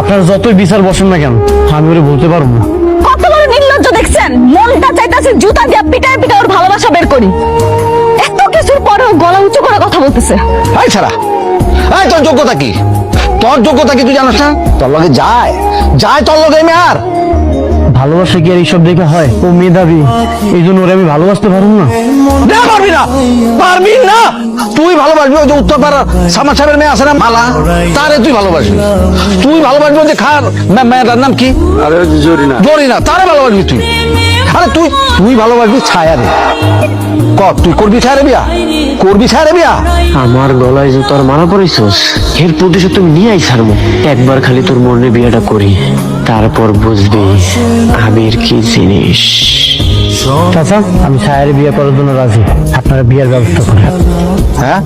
আপনারা যতই বিচার বসেন না কেন আমি ওরে বলতে পারব না। কত বড় নির্লজ্জ দেখছেন? মনটা চাইতাছে জুতা দিয়া পিটায় পিটায় ওর ভালোবাসা বের করি। এত কিছুর পরেও গলা উঁচু করে কথা বলতেছে। এই ছাড়া এই তোর যোগ্যতা কি? তোর যোগ্যতা কি তুই জানাস না? তোর লগে যায় যায় তোর লগে আমি আর। ভালোবাসা কি আর এইসব দেখে হয়? ও মেধাবী। এই জন্য ওরে আমি ভালোবাসতে পারব না। না পারবি না! পারবি না! তুই ভালোবাসবি ওই যে উত্তর পাড়ার সামার সাহেবের মেয়ে আছে না? মালা। তারে তুই ভালোবাসবি। তুই ভালোবাসবি ওই যে খার মে- মেয়েটার নাম কি? আরে জরি না জরি তারে ভালোবাসবি তুই। আরে তুই তুই ভালোবাসবি ছায়া রে। ক তুই করবি ছায়া রে বিয়া? করবি ছায়া রে বিয়া? আমার গলায় যে তোর মারা পড়েছিস এর প্রতিশোধ তুমি নিয়ে আই ছাড়বো একবার খালি তোর মনে বিয়েটা করি। তারপর বুঝবি আবির কি জিনিস। চাচা আমি ছায়ের বিয়ে করার জন্য রাজি। আপনারা বিয়ের ব্যবস্থা করেন। হ্যাঁ?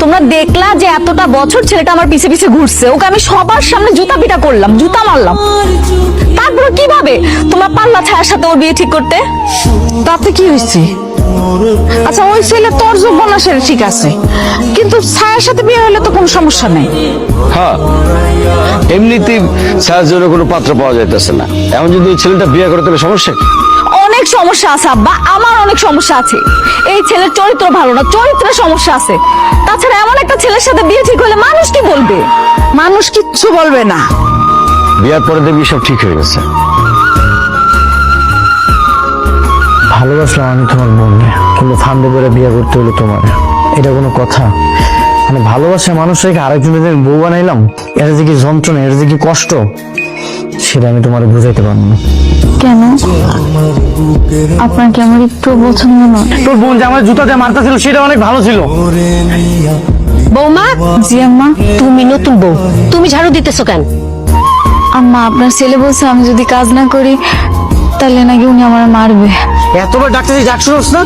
তোমরা দেখলা যে এতটা বছর ছেলেটা আমার পিছে পিছে ঘুরছে। ওকে আমি সবার সামনে জুতা পিটা করলাম জুতা মারলাম। তারপর কীভাবে? তোমরা পাল্লা ছায়ার সাথে ওর বিয়ে ঠিক করতে? তাতে কি হয়েছে? আচ্ছা ওই ছেলে তোর যোগ্য না সেটা ঠিক আছে। কিন্তু ছায়ার সাথে বিয়ে হলে তো কোনো সমস্যা নেই। হ্যাঁ এমনিতেই ছায়ার জন্য কোনো পাত্র পাওয়া যাইতেছে না। এখন যদি এই ছেলেটা বিয়ে করে তাহলে সমস্যা কি? অনেক সমস্যা আছে আব্বা। আমার অনেক সমস্যা আছে। এই ছেলের চরিত্র ভালো না চরিত্রের সমস্যা আছে। তাছাড়া এমন একটা ছেলের সাথে বিয়ে ঠিক হলে মানুষ কি বলবে? মানুষ কিচ্ছু বলবে না। বিয়ার পরে দেখবি সব ঠিক হয়ে গেছে। ভালোবাসলাম আমি তোমার বোনকে কিন্তু ফান্দে করে বিয়ে করতে হলো তোমার। এটা কোনো কথা। মানে ভালোবাসা মানুষ রেখে আরেকজনের বউ বানাইলাম এটা যে কি যন্ত্রণা এটা যে কি কষ্ট সেটা আমি তোমার বুঝাইতে পারব না। কেন? আপনার কি আমার একটু পছন্দ নয় তোর বোন যে আমার জুতা দিয়ে মারতা ছিল সেটা অনেক ভালো ছিল। বৌমা জি আম্মা তুমি নতুন বউ। তুমি ঝাড়ু দিতেছো কেন? আম্মা আপনার ছেলে বলছে আমি যদি কাজ না করি তাহলে নাকি উনি আমার মারবে। এতবার ডাক্তার ডাকছো না?